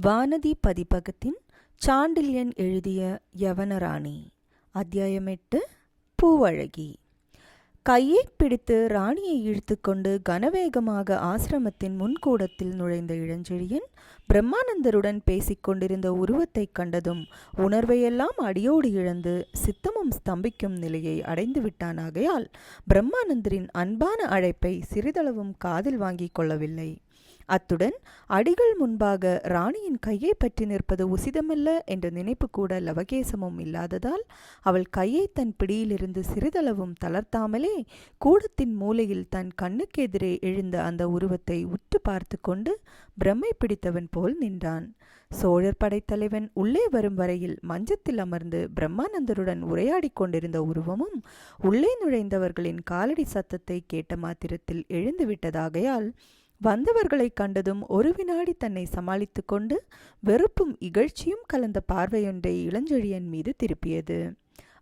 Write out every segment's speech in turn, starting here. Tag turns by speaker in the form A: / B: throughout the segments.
A: வானதி பதிப்பகத்தின் சாண்டில்யன் எழுதிய யவனராணி. அத்தியாயம் எட்டு பூவழகி. கையைப் பிடித்து ராணியை இழுத்துக்கொண்டு கனவேகமாக ஆசிரமத்தின் முன்கூடத்தில் நுழைந்த இளஞ்செழியன் பிரம்மானந்தருடன் பேசிக் கொண்டிருந்த உருவத்தைக் கண்டதும் உணர்வையெல்லாம் அடியோடு இழந்து சித்தமும் ஸ்தம்பிக்கும் நிலையை அடைந்து விட்டானாகையால் பிரம்மானந்தரின் அன்பான அழைப்பை சிறிதளவும் காதில் வாங்கிக் கொள்ளவில்லை. அத்துடன் அடிகள் முன்பாக ராணியின் கையை பற்றி நிற்பது உசிதமல்ல என்ற நினைப்பு கூட லவகேசமும் இல்லாததால் அவள் கையை தன் பிடியிலிருந்து சிறிதளவும் தளர்த்தாமலே கூடத்தின் மூலையில் தன் கண்ணுக்கெதிரே எழுந்த அந்த உருவத்தை உற்று பார்த்து கொண்டு பிரம்மை பிடித்தவன் போல் நின்றான். சோழர் படைத்தலைவன் உள்ளே வரும் வரையில் மஞ்சத்தில் அமர்ந்து பிரம்மானந்தருடன் உரையாடிக் கொண்டிருந்த உருவமும் உள்ளே நுழைந்தவர்களின் காலடி சத்தத்தை கேட்ட மாத்திரத்தில் எழுந்து விட்டதாகையால் வந்தவர்களை கண்டதும் ஒரு வினாடி தன்னை சமாளித்து கொண்டு வெறுப்பும் இகழ்ச்சியும் கலந்த பார்வையொன்றை இளஞ்செழியன் மீது திருப்பியது.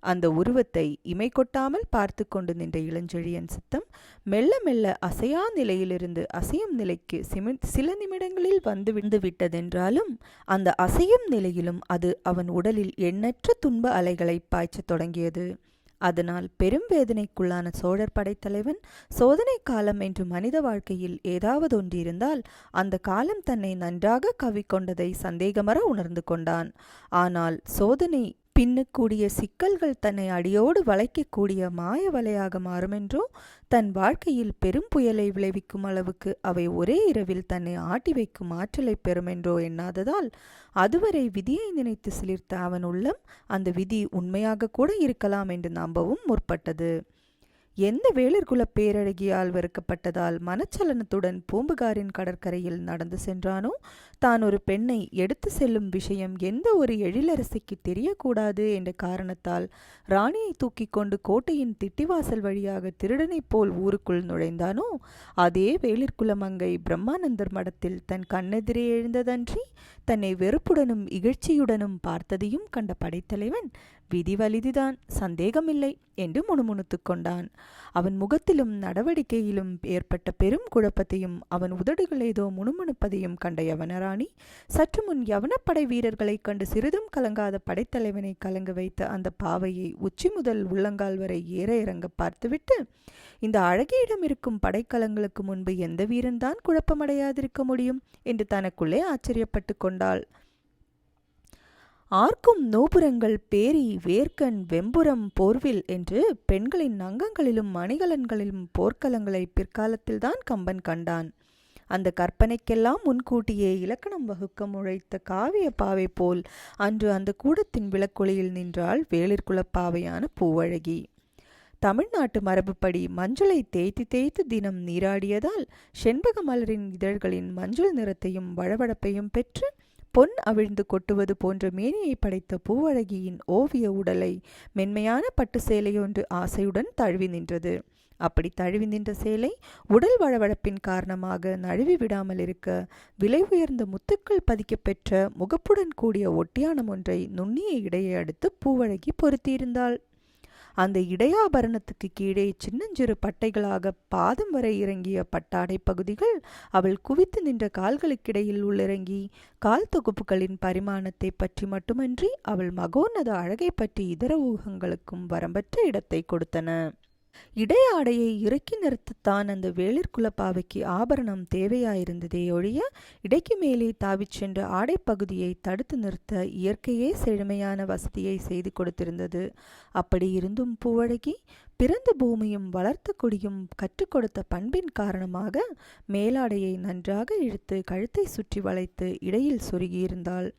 A: அந்த உருவத்தை இமை கொட்டாமல் பார்த்து கொண்டு நின்ற இளஞ்செழியன் சித்தம் மெல்ல மெல்ல அசையா நிலையிலிருந்து அசையும் நிலைக்கு சிமி சில நிமிடங்களில் வந்து விழுந்து விட்டதென்றாலும் அந்த அசையும் நிலையிலும் அது அவன் உடலில் எண்ணற்ற துன்ப அலைகளை பாய்ச்சத் தொடங்கியது. அதனால் பெரும் வேதனைக்குள்ளான சோழர் படைத்தலைவன் சோதனை காலம் என்று மனித வாழ்க்கையில் ஏதாவது ஒன்றிருந்தால் அந்த காலம் தன்னை நன்றாக கவிக்கொண்டதை சந்தேகமற உணர்ந்து கொண்டான். ஆனால் சோதனை பின்னக்கூடிய சிக்கல்கள் தன்னை அடியோடு வளைக்கக்கூடிய மாய வலையாக மாறுமென்றோ தன் வாழ்க்கையில் பெரும் புயலை விளைவிக்கும் அளவுக்கு அவை ஒரே இரவில் தன்னை ஆட்டி வைக்கும் ஆற்றலை பெறுமென்றோ எண்ணாததால் அதுவரை விதியை நினைத்து சிலிர்த்த அவன் உள்ளம் அந்த விதி உண்மையாக கூட இருக்கலாம் என்று நம்பவும் முற்பட்டது. எந்த வேளிர்குல பேரழகியால் வெறுக்கப்பட்டதால் மனச்சலனத்துடன் பூம்புகாரின் கடற்கரையில் நடந்து சென்றானோ? தான் ஒரு பெண்ணை எடுத்து செல்லும் விஷயம் எந்த ஒரு எழிலரசிக்கு தெரியக்கூடாது என்ற காரணத்தால் ராணியை தூக்கி கொண்டு கோட்டையின் திட்டிவாசல் வழியாக திருடனைப் போல் ஊருக்குள் நுழைந்தானோ? அதே வேளிர்குல மங்கை பிரம்மானந்தர் மடத்தில் தன் கண்ணெதிரே எழுந்ததன்றி தன்னை வெறுப்புடனும் இகழ்ச்சியுடனும் பார்த்ததையும் கண்ட படைத்தலைவன் விதி வலிதிதான் சந்தேகமில்லை என்று முணுமுணுத்து கொண்டான். அவன் முகத்திலும் நடவடிக்கையிலும் ஏற்பட்ட பெரும் குழப்பத்தையும் அவன் உதடுகள் ஏதோ முணுமுணுப்பதையும் கண்ட யவனராணி சற்று முன் யவனப்படை வீரர்களைக் கண்டு சிறிதும் கலங்காத படைத்தலைவனை கலங்க வைத்த அந்த பாவையை உச்சி முதல் உள்ளங்கால் வரை ஏற இறங்க பார்த்துவிட்டு இந்த அழகியிடம் இருக்கும் படைக்கலங்களுக்கு முன்பு எந்த வீரன்தான் குழப்பமடையாதிருக்க முடியும்? என்று தனக்குள்ளே ஆச்சரியப்பட்டு கொண்டாள். ஆர்க்கும் நோபுரங்கள் பேரி வேர்க்கன் வெம்புறம் போர்வில் என்று பெண்களின் அங்கங்களிலும் மணிகலன்களிலும் போர்க்களங்களை பிற்காலத்தில்தான் கம்பன் கண்டான். அந்த கற்பனைக்கெல்லாம் முன்கூட்டியே இலக்கணம் வகுக்க முழைத்த காவிய பாவை போல் அன்று அந்த கூடத்தின் விளக்கொலியில் நின்றாள் வேளிர்குலப்பாவையான பூவழகி. தமிழ்நாட்டு மரபுப்படி மஞ்சளை தேய்த்து தேய்த்து தினம் நீராடியதால் செண்பக மலரின் இதழ்களின் மஞ்சள் நிறத்தையும் வழவழப்பையும் பெற்று பொன் அவிழ்ந்து கொட்டுவது போன்ற மேனியை படைத்த பூவழகியின் ஓவிய உடலை மென்மையான பட்டு சேலையொன்று ஆசையுடன் தழுவி நின்றது. அப்படி தழுவி நின்ற சேலை உடல் வளவழப்பின் காரணமாக நழுவி விடாமல் இருக்க விலை உயர்ந்த முத்துக்கள் பதிக்கப்பெற்ற முகப்புடன் கூடிய ஒட்டியானம் ஒன்றை நுண்ணிய இடையை அடுத்து பூவழகி பொருத்தியிருந்தாள். அந்த இடையாபரணத்துக்கு கீழே சின்னஞ்சிறு பட்டைகளாக பாதம் வரை இறங்கிய பட்டாடை பகுதிகள் அவள் குவித்து நின்ற கால்களுக்கிடையில் உள்ளிறங்கி கால் தொகுப்புகளின் பரிமாணத்தை பற்றி மட்டுமன்றி அவள் மகோன்னத அழகை பற்றி இதர ஊகங்களுக்கும் வரம்பற்ற இடத்தை கொடுத்தன. இடையாடையை இறக்கி நிறுத்தத்தான் அந்த வேளிற்குலப்பாவைக்கு ஆபரணம் தேவையாயிருந்ததே ஒழிய இடைக்கு மேலே தாவிச் சென்ற ஆடைப்பகுதியை தடுத்து நிறுத்த இயற்கையே செழுமையான வசதியை செய்து கொடுத்திருந்தது. அப்படி இருந்தும் பூவழகி பிறந்த பூமியும் வளர்த்த கொடியும் கற்றுக் கொடுத்த பண்பின் காரணமாக மேலாடையை நன்றாக இழுத்து கழுத்தை சுற்றி வளைத்து இடையில் சொருகியிருந்தாள்.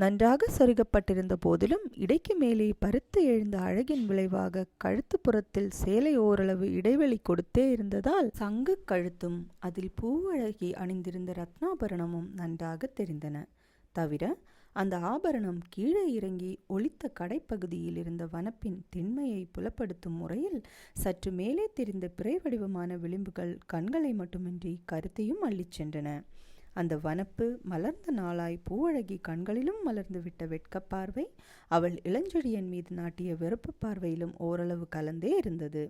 A: நன்றாக சொருகப்பட்டிருந்த போதிலும் இடைக்கு மேலே பருத்து எழுந்த அழகின் விளைவாக கழுத்து புறத்தில் சேலை ஓரளவு இடைவெளி கொடுத்தே இருந்ததால் சங்கு கழுத்தும் அதில் பூவழகி அணிந்திருந்த ரத்னாபரணமும் நன்றாக தெரிந்தன. தவிர அந்த ஆபரணம் கீழே இறங்கி ஒளித்த கடைப்பகுதியில் இருந்த வனப்பின் திண்மையை புலப்படுத்தும் முறையில் சற்று மேலே தெரிந்த பிறை வடிவமான விளிம்புகள் கண்களை மட்டுமின்றி கருத்தையும் அள்ளிச் சென்றன. அந்த வனப்பு மலர்ந்த நாளாய் பூவழகி கண்களிலும் மலர்ந்து விட்ட வெட்கப் பார்வை அவள் இளஞ்செழியன் மீது நாட்டிய வெறுப்பு பார்வையிலும் ஓரளவு கலந்தே இருந்தது.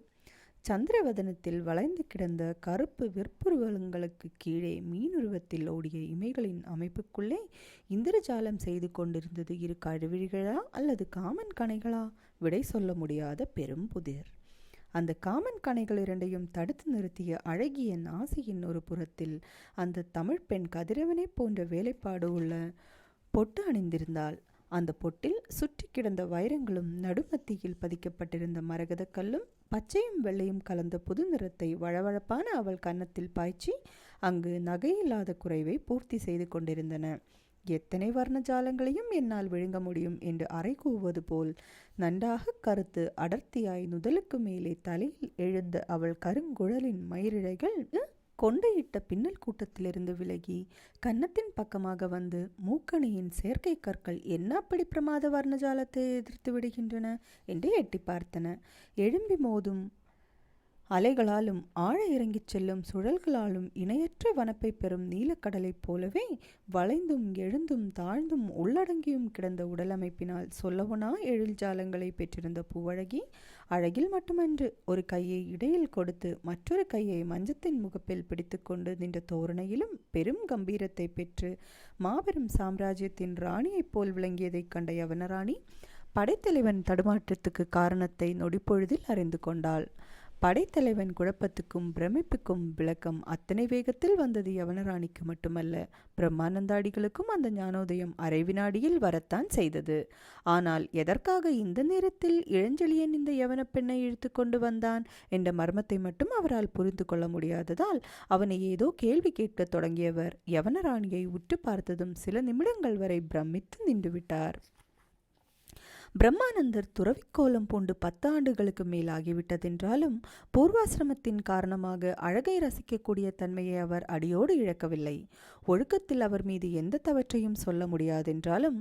A: சந்திரவதனத்தில் வளைந்து கிடந்த கருப்பு விற்புருவங்களுக்கு கீழே மீனுருவத்தில் ஓடிய இமைகளின் அமைப்புக்குள்ளே இந்திரஜாலம் செய்து கொண்டிருந்தது இரு கழுவிழிகளா அல்லது காமன் கணைகளா? விடை சொல்ல முடியாத பெரும் புதிர். அந்த காமன் கணைகள் இரண்டையும் தடுத்து நிறுத்திய அழகிய நாசியின் ஒரு புறத்தில் அந்த தமிழ் பெண் கதிரவனை போன்ற வேலைப்பாடு உள்ள பொட்டு அணிந்திருந்தாள். அந்த பொட்டில் சுற்றி கிடந்த வைரங்களும் நடுமத்தியில் பதிக்கப்பட்டிருந்த மரகதக்கல்லும் பச்சையும் வெள்ளையும் கலந்த புது நிறத்தை வழவழப்பான அவள் கன்னத்தில் பாய்ச்சி அங்கு நகையில்லாத குறைவை பூர்த்தி செய்து கொண்டிருந்தன. எத்தனை வர்ணஜாலங்களையும் என்னால் விழுங்க முடியும் என்று அறை கூவுவது போல் நன்றாக கருத்து அடர்த்தியாய் நுதலுக்கு மேலே தலையில் எழுந்த அவள் கருங்குழலின் மயிரிழைகள் கொண்டையிட்ட பின்னல் கூட்டத்திலிருந்து விலகி கன்னத்தின் பக்கமாக வந்து மூக்கணியின் செயற்கை கற்கள் என்ன அப்படி பிரமாத வர்ணஜாலத்தை எதிர்த்து விடுகின்றன என்று எட்டி பார்த்தன. எழும்பி மோதும் அலைகளாலும் ஆழ இறங்கிச் செல்லும் சுழல்களாலும் இணையற்ற வனப்பை பெறும் நீலக்கடலைப் போலவே வளைந்தும் எழுந்தும் தாழ்ந்தும் உள்ளடங்கியும் கிடந்த உடலமைப்பினால் சொல்லவனா எழில்ஜாலங்களை பெற்றிருந்த பூவழகி அழகில் மட்டுமன்று ஒரு கையை இடையில் கொடுத்து மற்றொரு கையை மஞ்சத்தின் முகப்பில் பிடித்துக்கொண்டு நின்ற தோரணையிலும் பெரும் கம்பீரத்தை பெற்று மாபெரும் சாம்ராஜ்யத்தின் ராணியைப் போல் விளங்கியதைக் கண்ட யவனராணி படைத்தலைவன் தடுமாற்றத்துக்கு காரணத்தை நொடிப்பொழுதில் அறிந்து கொண்டாள். படைத்தலைவன் குழப்பத்துக்கும் பிரமிப்புக்கும் விளக்கம் அத்தனை வேகத்தில் வந்தது யவனராணிக்கு மட்டுமல்ல பிரம்மானந்தாடிகளுக்கும் அந்த ஞானோதயம் அரை வினாடியில் வரத்தான் செய்தது. ஆனால் எதற்காக இந்த நேரத்தில் இளஞ்செழியன் இந்த யவன பெண்ணை இழுத்து கொண்டு வந்தான் என்ற மர்மத்தை மட்டும் அவரால் புரிந்து கொள்ள முடியாததால் அவனை ஏதோ கேள்வி கேட்கத் தொடங்கியவர். யவனராணியை உற்று பார்த்ததும் சில நிமிடங்கள் வரை பிரமித்து நின்றுவிட்டார். பிரம்மானந்தர் துறவிக்கோலம் பூண்டு பத்து ஆண்டுகளுக்கு மேலாகிவிட்டதென்றாலும் பூர்வாசிரமத்தின் காரணமாக அழகை ரசிக்கக்கூடிய தன்மையை அவர் அடியோடு இழக்கவில்லை. ஒழுக்கத்தில் அவர் மீது எந்த தவற்றையும் சொல்ல முடியாதென்றாலும்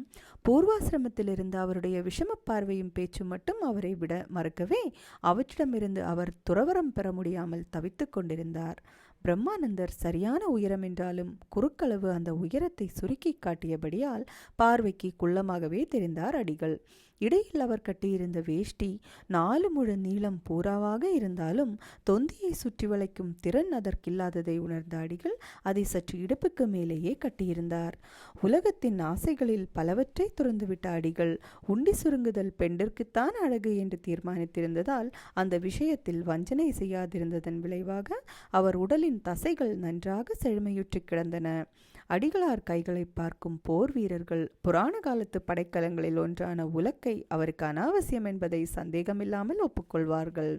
A: பூர்வாசிரமத்திலிருந்து அவருடைய விஷம பார்வையும் பேச்சும் மட்டும் அவரை விட மறுக்கவே அவற்றிடமிருந்து அவர் துறவரம் பெற முடியாமல் தவித்துக் கொண்டிருந்தார். பிரம்மானந்தர் சரியான உயரம் என்றாலும் குறுக்களவு அந்த உயரத்தை சுருக்கி காட்டியபடியால் பார்வைக்கு குள்ளமாகவே தெரிந்தார் அடிகள். இடையில் அவர் கட்டியிருந்த வேஷ்டி நாலு முழு நீளம் பூராவாக இருந்தாலும் தொந்தியை சுற்றி வளைக்கும் திறன் அதற்கில்லாததை உணர்ந்த அடிகள் அதை சற்று இடுப்புக்கு மேலேயே கட்டியிருந்தார். உலகத்தின் ஆசைகளில் பலவற்றை துறந்துவிட்ட அடிகள் உண்டி சுருங்குதல் பெண்டிற்குத்தான் அழகு என்று தீர்மானித்திருந்ததால் அந்த விஷயத்தில் வஞ்சனை செய்யாதிருந்ததன் விளைவாக அவர் உடலின் தசைகள் நன்றாக செழுமையுற்று கிடந்தன. அடிகளார் கைகளை பார்க்கும் போர் வீரர்கள் புராண காலத்து படைக்கலங்களில் ஒன்றான உலக்கை அவருக்கு அனாவசியம் என்பதை சந்தேகமில்லாமல் ஒப்புக்கொள்வார்கள்.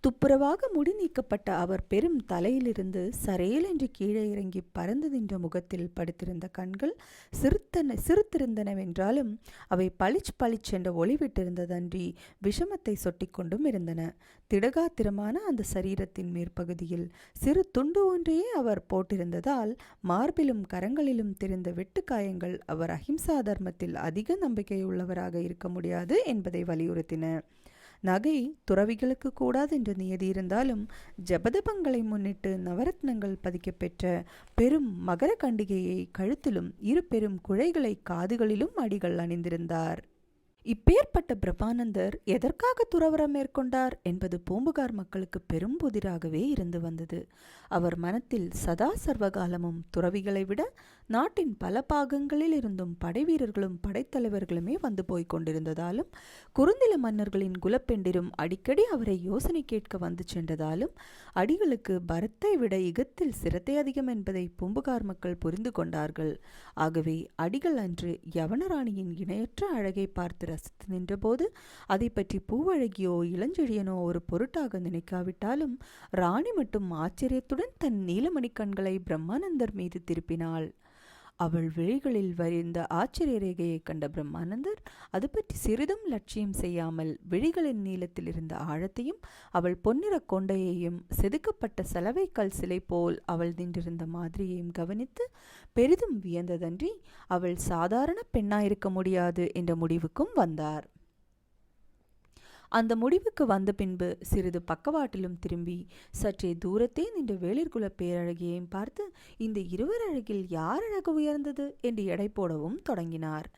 A: துப்புரவாக முடி நீக்கப்பட்ட அவர் பெரும் தலையிலிருந்து சரேல் என்று கீழே இறங்கி பறந்து நின்ற முகத்தில் படுத்திருந்த கண்கள் சிறுத்தன சிறுத்திருந்தனவென்றாலும் அவை பளிச் பளிச்சென்ற ஒளிவிட்டிருந்ததன்றி விஷமத்தை சொட்டிக்கொண்டும் இருந்தன. திடகாத்திரமான அந்த சரீரத்தின் மேற்பகுதியில் சிறு துண்டு ஒன்றையே அவர் போட்டிருந்ததால் மார்பிலும் கரங்களிலும் தெரிந்த வெட்டுக்காயங்கள் அவர் அஹிம்சா தர்மத்தில் அதிக நம்பிக்கையுள்ளவராக இருக்க முடியாது என்பதை வலியுறுத்தின. நகை துறவிகளுக்கு கூடாது நியதி இருந்தாலும் ஜபதபங்களை முன்னிட்டு நவரத்னங்கள் பதிக்கப்பெற்ற பெரும் மகர கண்டிகையை கழுத்திலும் இரு பெரும் குழைகளை காதுகளிலும் அடிகள் அணிந்திருந்தார். இப்பேற்பட்ட பிரபானந்தர் எதற்காக துறவரம் மேற்கொண்டார் என்பது பூம்புகார் மக்களுக்கு பெரும் புதிராகவே இருந்து வந்தது. அவர் மனத்தில் சதா சர்வகாலமும் துறவிகளை விட நாட்டின் பல பாகங்களில் இருந்தும் படைவீரர்களும் படைத்தலைவர்களுமே வந்து போய்க் கொண்டிருந்ததாலும் குறுந்தில மன்னர்களின் குலப்பெண்டிரும் அடிக்கடி அவரை யோசனை கேட்க வந்து சென்றதாலும் அடிகளுக்கு பரத்தை விட இகத்தில் சிரத்தை அதிகம் என்பதை பூம்புகார் மக்கள் புரிந்து கொண்டார்கள். ஆகவே அடிகள் அன்று யவனராணியின் இணையற்ற அழகை பார்த்து ரசித்து நின்றபோது அதை பற்றி பூவழகியோ இளஞ்செழியனோ ஒரு பொருட்டாக நினைக்காவிட்டாலும் ராணி மட்டும் ஆச்சரியத்துடன் தன் நீலமணி கண்களை பிரம்மானந்தர் மீது திருப்பினாள். அவள் விழிகளில் வரிந்த ஆச்சரிய ரேகையை கண்ட பிரம்மானந்தர் அது பற்றி சிறிதும் லட்சியம் செய்யாமல் விழிகளின் நீளத்தில் இருந்த ஆழத்தையும் அவள் பொன்னிற கொண்டையையும் செதுக்கப்பட்ட சலவைக்கல் சிலை போல் அவள் நின்றிருந்த மாதிரியையும் கவனித்து பெரிதும் வியந்ததன்றி அவள் சாதாரண பெண்ணாயிருக்க முடியாது என்ற முடிவுக்கும் வந்தார். அந்த முடிவுக்கு வந்த பின்பு சிறிது பக்கவாட்டிலும் திரும்பி சற்றே தூரத்தே நின்ற வேளிர்குல பேரழகியையும் பார்த்து இந்த இருவர் அழகில் யார் அழகு உயர்ந்தது? என்று எடை போடவும் தொடங்கினார்.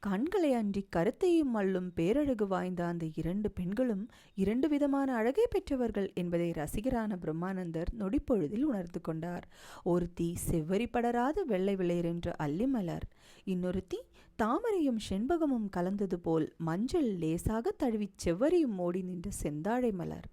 A: கண்களை அன்றி கருத்தையும் அள்ளும் பேரழகு வாய்ந்த அந்த இரண்டு பெண்களும் இரண்டு விதமான அழகை பெற்றவர்கள் என்பதை ரசிகரான பிரம்மானந்தர் நொடிப்பொழுதில் உணர்ந்து கொண்டார். ஒருத்தி செவ்வரி படராத வெள்ளை விளையரென்ற அல்லிமலர் இன்னொருத்தி தாமரையும் செண்பகமும் கலந்தது போல் மஞ்சள் லேசாக தழுவிச் செவ்வரியும் ஓடி நின்ற செந்தாழை மலர்.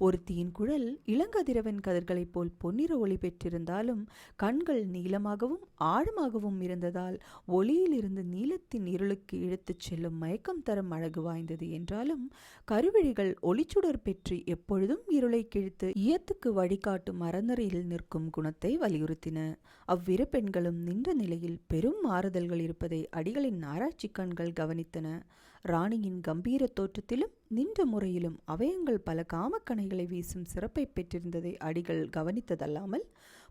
A: ஒருத்தியின் குழல் இளங்கதிரவன் கதிர்களைப் போல் பொன்னிற ஒளி பெற்றிருந்தாலும் கண்கள் நீளமாகவும் ஆழமாகவும் இருந்ததால் ஒளியிலிருந்து நீளத்தின் இருளுக்கு இழுத்துச் செல்லும் மயக்கம் தரும் அழகு வாய்ந்தது என்றாலும் கருவிழிகள் ஒளிச்சுடர் பெற்று எப்பொழுதும் இருளை கிழித்து இயத்துக்கு வழிகாட்டும் அறநறையில் நிற்கும் குணத்தை வலியுறுத்தின. அவ்விரு பெண்களும் நின்ற நிலையில் பெரும் மாறுதல்கள் இருப்பதை அடிகளின் ஆராய்ச்சி கண்கள் கவனித்தன. ராணியின் கம்பீர தோற்றத்திலும் நின்ற முறையிலும் அவயங்கள் பல காமக்கணைகளை வீசும் சிறப்பை பெற்றிருந்ததை அடிகள் கவனித்ததல்லாமல்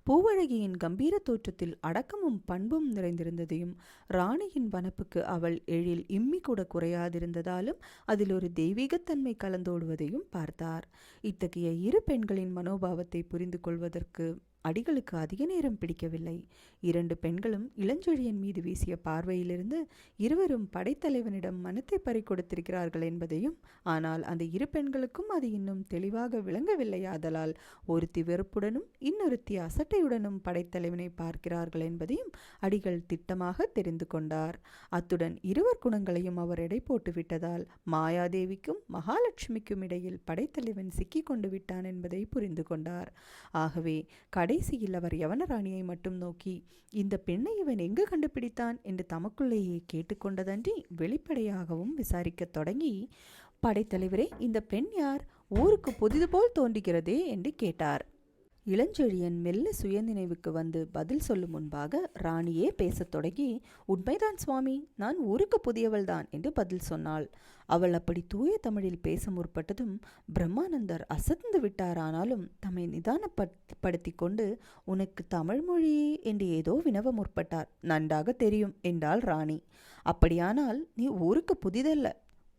A: பூவழகியின் கம்பீர தோற்றத்தில் அடக்கமும் பண்பும் நிறைந்திருந்ததையும் ராணியின் வனப்புக்கு அவள் எழில் இம்மி கூட குறையாதிருந்ததாலும் அதில் ஒரு தெய்வீகத்தன்மை கலந்தோடுவதையும் பார்த்தார். இத்தகைய இரு பெண்களின் மனோபாவத்தை புரிந்து கொள்வதற்கு அடிகளுக்கு அதிக நேரம் பிடிக்கவில்லை. இரண்டு பெண்களும் இளஞ்செழியன் மீது வீசிய பார்வையிலிருந்து இருவரும் படைத்தலைவனிடம் மனத்தை பறி கொடுத்திருக்கிறார்கள் என்பதையும் ஆனால் அந்த இரு பெண்களுக்கும் அது இன்னும் தெளிவாக விளங்கவில்லை ஆதலால் ஒருத்தி வெறுப்புடனும் இன்னொருத்தி அசட்டையுடனும் படைத்தலைவனை பார்க்கிறார்கள் என்பதையும் அடிகள் திட்டமாக தெரிந்து கொண்டார். அத்துடன் இருவர் குணங்களையும் அவர் எடை போட்டு விட்டதால் மாயாதேவிக்கும் மகாலட்சுமிக்கும் இடையில் படைத்தலைவன் சிக்கிக் கொண்டு விட்டான் என்பதை புரிந்து கொண்டார். ஆகவே கடைசியில் அவர் யவனராணியை மட்டும் நோக்கி இந்த பெண்ணை இவன் எங்கு கண்டுபிடித்தான்? என்று தமக்குள்ளேயே கேட்டுக்கொண்டதன்றி வெளிப்படையாகவும் விசாரிக்கத் தொடங்கி படைத்தலைவரே இந்த பெண் யார்? ஊருக்கு புதிது போல் தோன்றுகிறதே என்று கேட்டார். இளஞ்செழியன் மெல்ல சுயநினைவுக்கு வந்து பதில் சொல்லும் முன்பாக ராணியே பேசத் தொடங்கி உண்மைதான் சுவாமி நான் ஊருக்கு புதியவள்தான் என்று பதில் சொன்னாள். அவள் அப்படி தூய தமிழில் பேச முற்பட்டதும் பிரம்மானந்தர் அசந்து விட்டாரானாலும் தம்மை நிதானப்படுத்தி கொண்டு உனக்கு தமிழ் மொழி என்று ஏதோ வினவ முற்பட்டார். நன்றாக தெரியும் என்றாள் ராணி. அப்படியானால் நீ ஊருக்கு புதிதல்ல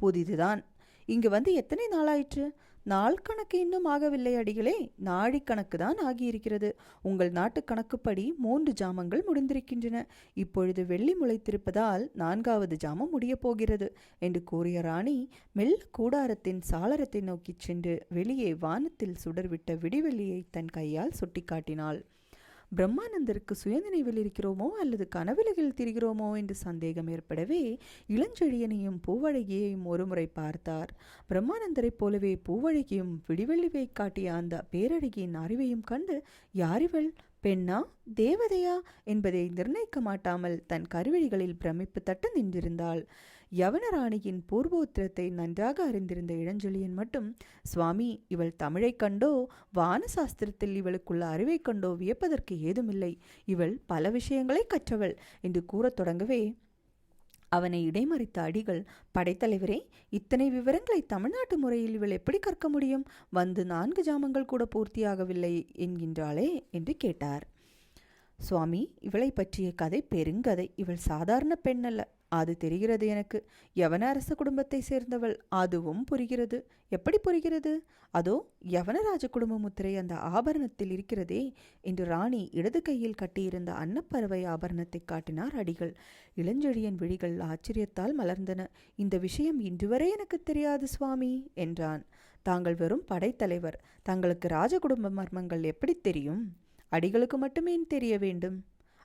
A: புதிதுதான். இங்கு வந்து எத்தனை நாளாயிற்று? நாள் கணக்கு இன்னும் ஆகவில்லை அடிகளே நாழிக்கணக்கு தான் ஆகியிருக்கிறது. உங்கள் நாட்டு கணக்குப்படி மூன்று ஜாமங்கள் முடிந்திருக்கின்றன. இப்பொழுது வெள்ளி முளைத்திருப்பதால் நான்காவது ஜாமம் முடியப் போகிறது என்று கூறிய ராணி மெல்ல கூடாரத்தின் சாளரத்தை நோக்கிச் சென்று வெளியே வானத்தில் சுடர்விட்ட விடிவெள்ளியை தன் கையால் சுட்டிக்காட்டினாள். பிரம்மானந்தருக்கு சுயநினைவில் இருக்கிறோமோ அல்லது கனவிலகில் திரிகிறோமோ என்று சந்தேகம் ஏற்படவே இளஞ்செழியனையும் பூவழகியையும் ஒருமுறை பார்த்தார். பிரம்மானந்தரைப் போலவே பூவழகியும் விடிவெள்ளிவை காட்டிய அந்த பேரழகியின் அறிவையும் கண்டு யாரிவள் பெண்ணா தேவதையா என்பதை நிர்ணயிக்க மாட்டாமல் தன் கருவிழிகளில் பிரமிப்பு தட்ட நின்றிருந்தாள். யவனராணியின் பூர்வோத்திரத்தை நன்றாக அறிந்திருந்த இளஞ்செழியன் மட்டும் சுவாமி இவள் தமிழைக் கண்டோ வான சாஸ்திரத்தில் இவளுக்குள்ள அறிவைக் கண்டோ வியப்பதற்கு ஏதுமில்லை. இவள் பல விஷயங்களை கற்றவள் என்று கூறத் தொடங்கவே அவனை இடைமறித்த அடிகள் படைத்தலைவரே இத்தனை விவரங்களை தமிழ்நாட்டு முறையில் இவள் எப்படி கற்க முடியும்? வந்து நான்கு ஜாமங்கள் கூட பூர்த்தியாகவில்லை என்கின்றாளே என்று கேட்டார். சுவாமி இவளை பற்றிய கதை பெருங்கதை. இவள் சாதாரண பெண் அல்ல அது தெரிகிறது எனக்கு. யவன அரச குடும்பத்தை சேர்ந்தவள். அதுவும் புரிகிறது. எப்படி புரிகிறது? அதோ யவனராஜ குடும்ப முத்திரை அந்த ஆபரணத்தில் இருக்கிறதே என்று ராணி இடது கையில் கட்டியிருந்த அன்னப்பறவை ஆபரணத்தை காட்டினார் அடிகள். இளஞ்செழியன் விழிகள் ஆச்சரியத்தால் மலர்ந்தன. இந்த விஷயம் இன்றுவரை எனக்கு தெரியாது சுவாமி என்றான். தாங்கள் வெறும் படைத்தலைவர். தங்களுக்கு ராஜகுடும்ப மர்மங்கள் எப்படி தெரியும்? அடிகளுக்கு மட்டுமே தெரிய வேண்டும்?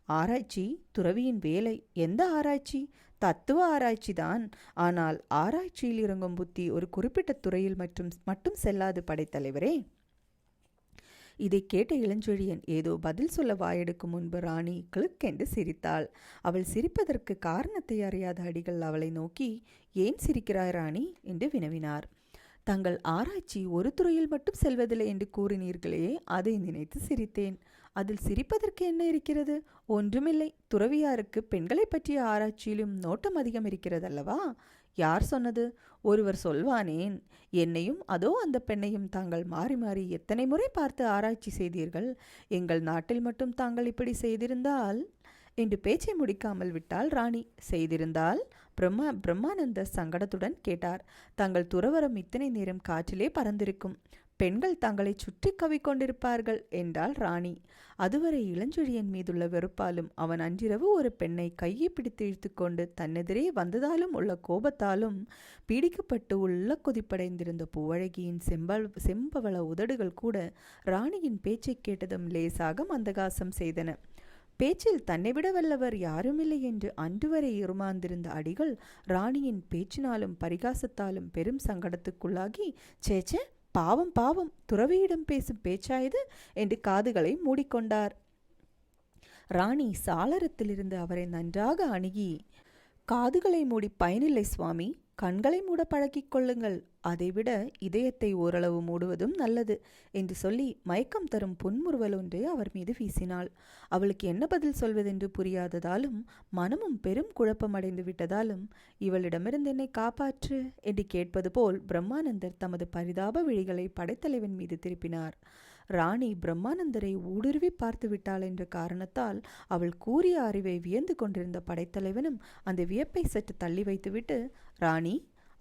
A: ஆராய்ச்சி துறவியின் வேலை எந்த ஆராய்ச்சி? தத்துவ ஆராய்ச்சி தான். ஆனால் ஆராய்ச்சியில் இறங்கும் புத்தி ஒரு குறிப்பிட்ட துறையில் மட்டும் மட்டும் செல்லாது படைத்தலைவரே இதை கேட்ட இளஞ்செழியன் ஏதோ பதில் சொல்ல வாயெடுக்கும் முன்பு ராணி கிளுக்கென்று சிரித்தாள். அவள் சிரிப்பதற்கு காரணத்தை அறியாத அடிகள் அவளை நோக்கி ஏன் சிரிக்கிறாய் ராணி? என்று வினவினார். தங்கள் ஆராய்ச்சி ஒரு துறையில் மட்டும் செல்வதில்லை என்று கூறினீர்களே அதை நினைத்து சிரித்தேன். அதில் சிரிப்பதற்கு என்ன இருக்கிறது? ஒன்றுமில்லை. துறவியாருக்கு பெண்களை பற்றிய ஆராய்ச்சியிலும் நோட்டம் அதிகம் இருக்கிறதல்லவா? யார் சொன்னது? ஒருவர் சொல்வானேன். என்னையும் அதோ அந்த பெண்ணையும் தாங்கள் மாறி மாறி எத்தனை முறை பார்த்து ஆராய்ச்சி செய்தீர்கள்? எங்கள் நாட்டில் மட்டும் தாங்கள் இப்படி செய்திருந்தால்? என்று பேச்சை முடிக்காமல் விட்டால் ராணி. செய்திருந்தால்? பிரம்மா பிரம்மானந்த சங்கடத்துடன் கேட்டார். தங்கள் துறவரம் இத்தனை நேரம் காற்றிலே பறந்திருக்கும். பெண்கள் தங்களை சுற்றி கவிக்கொண்டிருப்பார்கள் என்றாள் ராணி. அதுவரை இளஞ்செழியன் மீதுள்ள வெறுப்பாலும் அவன் அன்றிரவு ஒரு பெண்ணை கையை பிடித்து இழுத்துக்கொண்டு தன்னெதிரே வந்ததாலும் உள்ள கோபத்தாலும் பீடிக்கப்பட்டு உள்ள கொதிப்படைந்திருந்த பூவழகியின் செம்பல் செம்பவள உதடுகள் கூட ராணியின் பேச்சைக் கேட்டதும் லேசாக மந்தகாசம் செய்தன. பேச்சில் தன்னை விட வல்லவர் யாருமில்லை என்று அன்று வரை இருமாந்திருந்த அடிகள் ராணியின் பேச்சினாலும் பரிகாசத்தாலும் பெரும் சங்கடத்துக்குள்ளாகி சேச்சே பாவம் பாவம் துறவியிடம் பேசும் பேச்சாயது என்று காதுகளை மூடிக்கொண்டார். ராணி சாளரத்திலிருந்து அவரை நன்றாக அணுகி காதுகளை மூடி பயனில்லை சுவாமி கண்களை மூட பழக்கிக் கொள்ளுங்கள். அதைவிட இதயத்தை ஓரளவு மூடுவதும் நல்லது என்று சொல்லி மயக்கம் தரும் புன்முறுவல் ஒன்று அவர் மீது வீசினாள். அவளுக்கு என்ன பதில் சொல்வதென்று புரியாததாலும் மனமும் பெரும் குழப்பமடைந்து விட்டதாலும் இவளிடமிருந்து என்னை காப்பாற்று என்று கேட்பது போல் பிரம்மானந்தர் தமது பரிதாப விழிகளை படைத்தலைவன் மீது திருப்பினார். ராணி பிரம்மானந்தரை ஊடுருவி பார்த்து விட்டாள் என்ற காரணத்தால் அவள் கூறிய அறிவை வியந்து கொண்டிருந்த படைத்தலைவனும் அந்த வியப்பை சற்று தள்ளி வைத்துவிட்டு ராணி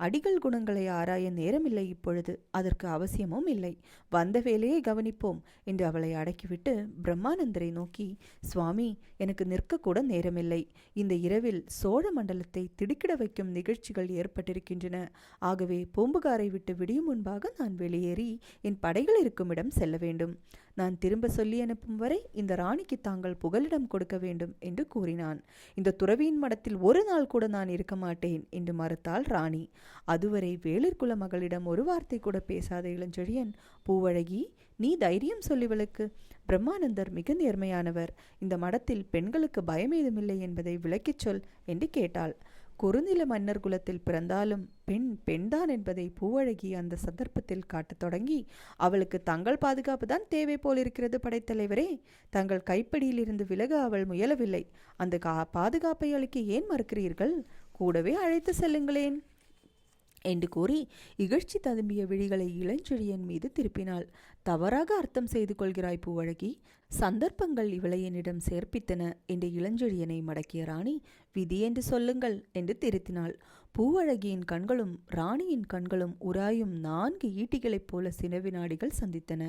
A: அடிகள் குணங்களை ஆராய நேரமில்லை இப்பொழுது. அதற்கு அவசியமும் இல்லை. வந்த வேலையை கவனிப்போம் என்று அவளை அடக்கிவிட்டு பிரம்மானந்தரை நோக்கி சுவாமி எனக்கு நிற்கக்கூட நேரமில்லை. இந்த இரவில் சோழ மண்டலத்தை திடுக்கிட வைக்கும் நிகழ்ச்சிகள் ஏற்பட்டிருக்கின்றன. ஆகவே பூம்புகாரை விட்டு விடியும் முன்பாக நான் வெளியேறி என் படைகள் இருக்கும் இடம் செல்ல வேண்டும். நான் திரும்ப சொல்லி அனுப்பும் வரை இந்த ராணிக்கு தாங்கள் புகலிடம் கொடுக்க வேண்டும் என்று கூறினான். இந்த துறவியின் மடத்தில் ஒரு நாள் கூட நான் இருக்க மாட்டேன் என்று மறுத்தாள் ராணி. அதுவரை வேளிற்குல மகளிடம் ஒரு வார்த்தை கூட பேசாத இளஞ்செழியன் பூவழகி நீ தைரியம் சொல்லிவளுக்கு பிரம்மானந்தர் மிக நேர்மையானவர். இந்த மடத்தில் பெண்களுக்கு பயமேதுமில்லை என்பதை விளக்கிச் சொல் என்று கேட்டாள். குறுநில மன்னர் குலத்தில் பிறந்தாலும் பெண் பெண்தான் என்பதை பூவழகி அந்த சந்தர்ப்பத்தில் காட்டத் தொடங்கி அவளுக்கு தங்கள் பாதுகாப்பு தான் தேவை போலிருக்கிறது படைத்தலைவரே தங்கள் கைப்படியிலிருந்து விலக அவள் முயலவில்லை. அந்த கா பாதுகாப்பை அளிக்க ஏன் மறுக்கிறீர்கள்? கூடவே அழைத்து செல்லுங்களேன். என்று கூறி இகழ்ச்சி ததும்பிய விழிகளை இளஞ்செழியன் மீது திருப்பினாள். தவறாக அர்த்தம் செய்து கொள்கிறாய் பூவழகி. சந்தர்ப்பங்கள் இவளை என்னிடம் சேர்ப்பித்தன என்று இளஞ்செழியனை மடக்கிய ராணி விதி என்று சொல்லுங்கள் என்று திருத்தினாள். பூவழகியின் கண்களும் ராணியின் கண்களும் உராயும் நான்கு ஈட்டிகளைப் போல சினவினாடிகள் சந்தித்தன.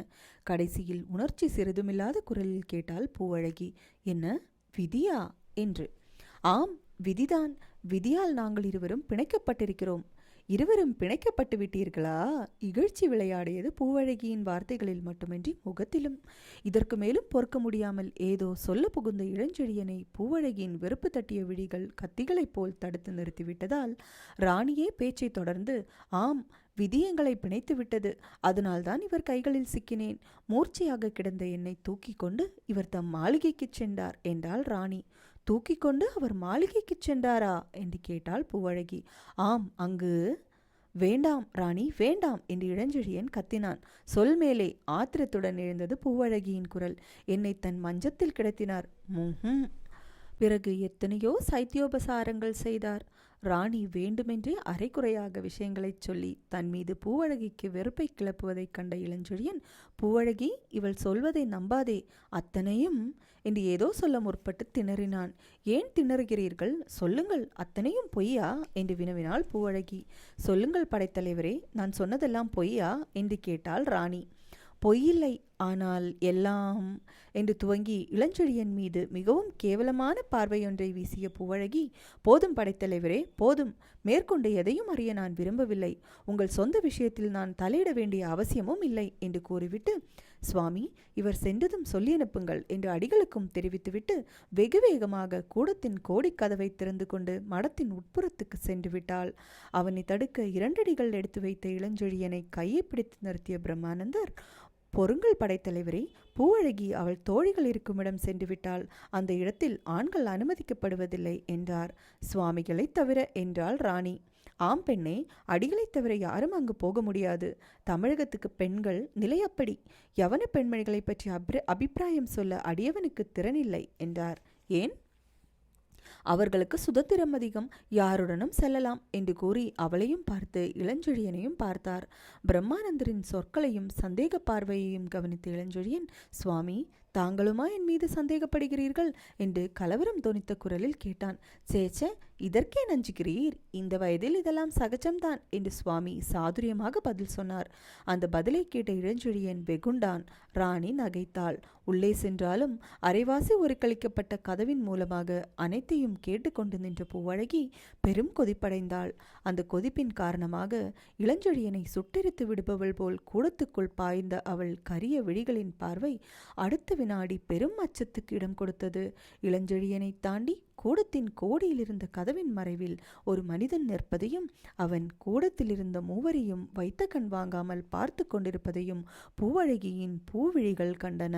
A: கடைசியில் உணர்ச்சி சிறிதுமில்லாத குரலில் கேட்டாள் பூவழகி என்ன விதியா? என்று. ஆம் விதிதான். விதியால் நாங்கள் இருவரும் பிணைக்கப்பட்டிருக்கிறோம். இருவரும் பிணைக்கப்பட்டு விட்டீர்களா? இகழ்ச்சி விளையாடியது பூவழகியின் வார்த்தைகளில் மட்டுமின்றி முகத்திலும். இதற்கு மேலும் பொறுக்க முடியாமல் ஏதோ சொல்ல புகுந்த இளஞ்செழியனை பூவழகியின் வெறுப்பு தட்டிய விழிகள் கத்திகளைப் போல் தடுத்து நிறுத்திவிட்டதால் ராணியே பேச்சை தொடர்ந்து ஆம் விதி எங்களை பிணைத்து விட்டது. அதனால்தான் இவர் கைகளில் சிக்கினேன். மூர்ச்சையாக கிடந்த என்னை தூக்கி கொண்டு இவர் தம் மாளிகைக்குச் சென்றார் என்றாள் ராணி. தூக்கி கொண்டு அவர் மாளிகைக்குச் சென்றாரா? என்று கேட்டாள் பூவழகி. ஆம் அங்கு வேண்டாம் ராணி வேண்டாம் என்று இளஞ்செழியன் கத்தினான். சொல் மேலே ஆத்திரத்துடன் எழுந்தது பூவழகியின் குரல். என்னை தன் மஞ்சத்தில் கிடத்தினார். பிறகு எத்தனையோ சைத்தியோபசாரங்கள் செய்தார். ராணி வேண்டுமென்றே அரைக்குறையாக விஷயங்களைச் சொல்லி தன் மீது பூவழகிக்கு வெறுப்பை கிளப்புவதைக் கண்ட இளஞ்செழியன் பூவழகி இவள் சொல்வதை நம்பாதே அத்தனையும் என்று ஏதோ சொல்ல முற்பட்டு திணறினான். ஏன் திணறுகிறீர்கள்? சொல்லுங்கள் அத்தனையும் பொய்யா? என்று வினவினாள் பூவழகி. சொல்லுங்கள் படைத்தலைவரே நான் சொன்னதெல்லாம் பொய்யா? என்று கேட்டாள் ராணி. பொய்யில்லை ஆனால் எல்லாம் என்று துவங்கி இளஞ்செழியன் மீது மிகவும் கேவலமான பார்வையொன்றை வீசிய பூவழகி போதும் படைத்தலைவரே போதும். மேற்கொண்டு எதையும் அறிய நான் விரும்பவில்லை. உங்கள் சொந்த விஷயத்தில் நான் தலையிட வேண்டிய அவசியமும் இல்லை என்று கூறிவிட்டு சுவாமி இவர் சென்றதும் சொல்லி அனுப்புங்கள் என்று அடிகளுக்கும் தெரிவித்துவிட்டு வெகு வேகமாக கூடத்தின் கோடிக்கதவை திறந்து கொண்டு மடத்தின் உட்புறத்துக்கு சென்று விட்டாள். அவனை தடுக்க இரண்டடிகள் எடுத்து வைத்த இளஞ்செழியனை கையை பிடித்து நிறுத்திய பிரம்மானந்தர் பொருங்கள் படைத்தலைவரே பூவழகி அவள் தோழிகள் இருக்குமிடம் சென்றுவிட்டால் அந்த இடத்தில் ஆண்கள் அனுமதிக்கப்படுவதில்லை என்றார். சுவாமிகளைத் தவிர என்றாள் ராணி. ஆம் பெண்ணே அடிகளைத் தவிர யாரும் அங்கு போக முடியாது. தமிழகத்துக்கு பெண்கள் நிலையப்படி யவன பெண்மணிகளை பற்றி அப்ர அபிப்பிராயம் சொல்ல அடியவனுக்கு திறனில்லை என்றார். ஏன்? அவர்களுக்கு சுதந்திரம் அதிகம். யாருடனும் செல்லலாம் என்று கூறி அவளையும் பார்த்து இளஞ்செழியனையும் பார்த்தார். பிரம்மானந்தரின் சொற்களையும் சந்தேக பார்வையையும் கவனித்த இளஞ்செழியன் சுவாமி தாங்களுமா என் மீது சந்தேகப்படுகிறீர்கள்? என்று கலவரம் தொனித்த குரலில் கேட்டான். சேச்சே இதற்கே நஞ்சுகிறீர். இந்த வயதில் இதெல்லாம் சகஜம்தான் என்று சுவாமி சாதுரியமாக பதில் சொன்னார். அந்த பதிலை கேட்ட இளஞ்செழியன் வெகுண்டான். ராணி நகைத்தாள். உள்ளே சென்றாலும் அரைவாசி ஒரு கழிக்கப்பட்ட கதவின் மூலமாக அனைத்தையும் கேட்டுக்கொண்டு நின்ற பூவழகி பெரும் கொதிப்படைந்தாள். அந்த கொதிப்பின் காரணமாக இளஞ்செழியனை சுட்டெரித்து விடுபவள் போல் கூடத்துக்குள் பாய்ந்த அவள் கரிய விழிகளின் பார்வை அடுத்த வினாடி பெரும் அச்சத்துக்கு இடம் கொடுத்தது. இளஞ்செழியனை தாண்டி கூடத்தின் கோடியில் இருந்த கதவின் மறைவில் ஒரு மனிதன் நிற்பதையும் அவன் கூடத்திலிருந்த மூவரையும் வைத்த கண் வாங்காமல் பார்த்து கொண்டிருப்பதையும் பூவழகியின் பூவிழிகள் கண்டன.